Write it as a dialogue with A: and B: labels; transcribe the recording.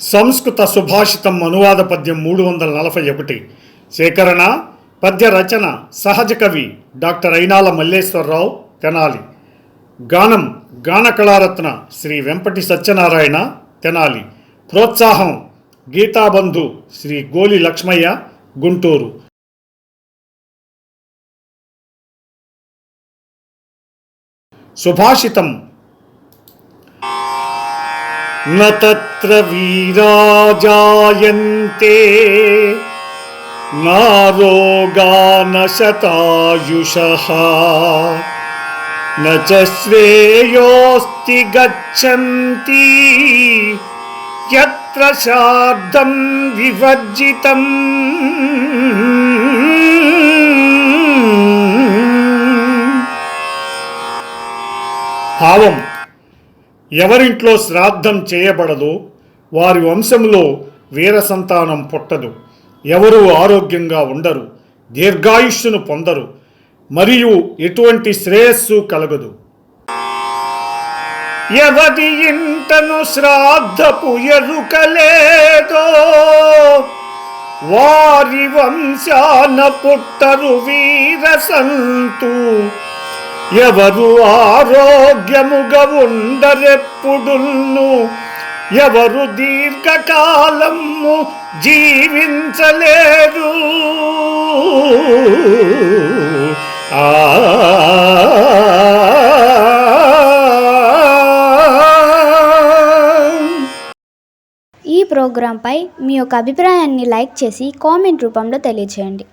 A: సంస్కృత సుభాషితం అనువాద పద్యం మూడు వందల నలభై ఒకటి. సేకరణ పద్య రచన సహజ కవి డాక్టర్ అయినాల మల్లేశ్వరరావు తెనాలి. గానం గాన కళారత్న శ్రీ వెంపటి సత్యనారాయణ తెనాలి. ప్రోత్సాహం గీతాబంధు శ్రీ గోలి లక్ష్మయ్య గుంటూరు. సుభాషితం न तत्र वीरा जायन्ते नारोगा न शतायुषः न च श्रेयोऽस्ति गच्छन्ति यत्र शाब्दं विवर्जितम् భావం ఎవరింట్లో శ్రాద్ధం చేయబడదో వారి వంశంలో వీర సంతానం పుట్టదు. ఎవరు ఆరోగ్యంగా ఉండరు దీర్ఘాయుష్యును పొందరు మరియు ఎటువంటి శ్రేయస్సు కలగదు. ఎవరి ఇంటను శ్రాద్ధపు ఎరుకలేదో వారి వంశాన పుట్టరు వీరసంతు. ఎవరు ఆరోగ్యముగా ఉండరెప్పుడును ఎవరు దీర్ఘకాలము జీవించలేరు ఆ
B: ఈ ప్రోగ్రాంపై మీ యొక్క అభిప్రాయాన్ని లైక్ చేసి కామెంట్ రూపంలో తెలియజేయండి